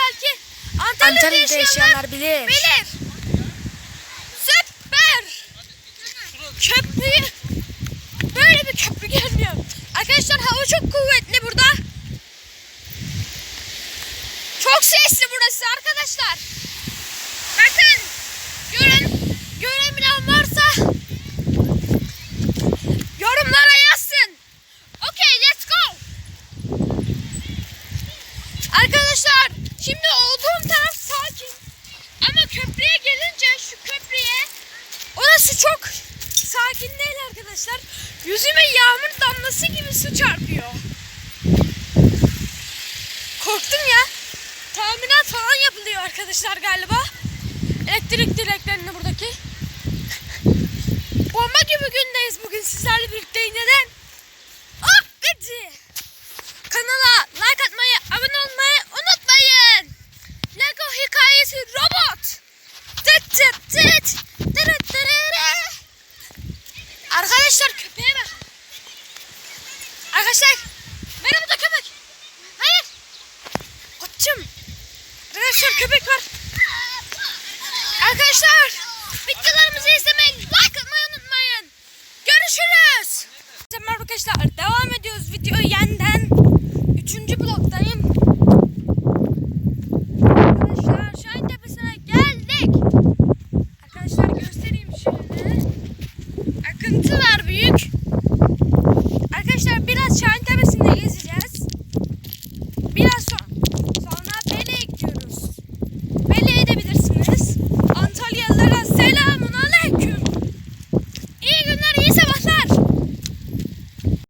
belki Antalya'da, Antalya'da yaşayanlar bilir. bilir. Süper. Köprüyü böyle bir köprü gelmiyor. Arkadaşlar hava çok kuvvetli burada. Çok sesli burası arkadaşlar. Bakın. Arkadaşlar şimdi olduğum taraf sakin. Ama köprüye gelince şu köprüye orası çok sakin değil arkadaşlar. Yüzüme yağmur damlası gibi su çarpıyor. Korktum ya. Tamirat falan yapılıyor arkadaşlar galiba. Elektrik direklerini buradaki. Bomba gibi gündeyiz bugün sizlerle birlikte. Neden? Hikayesi robot. Tıt tıt tıt. Tırıt tırırı. Arkadaşlar köpeğe bak. Arkadaşlar benim burada köpek. Hayır. Koçum. Arkadaşlar köpek var.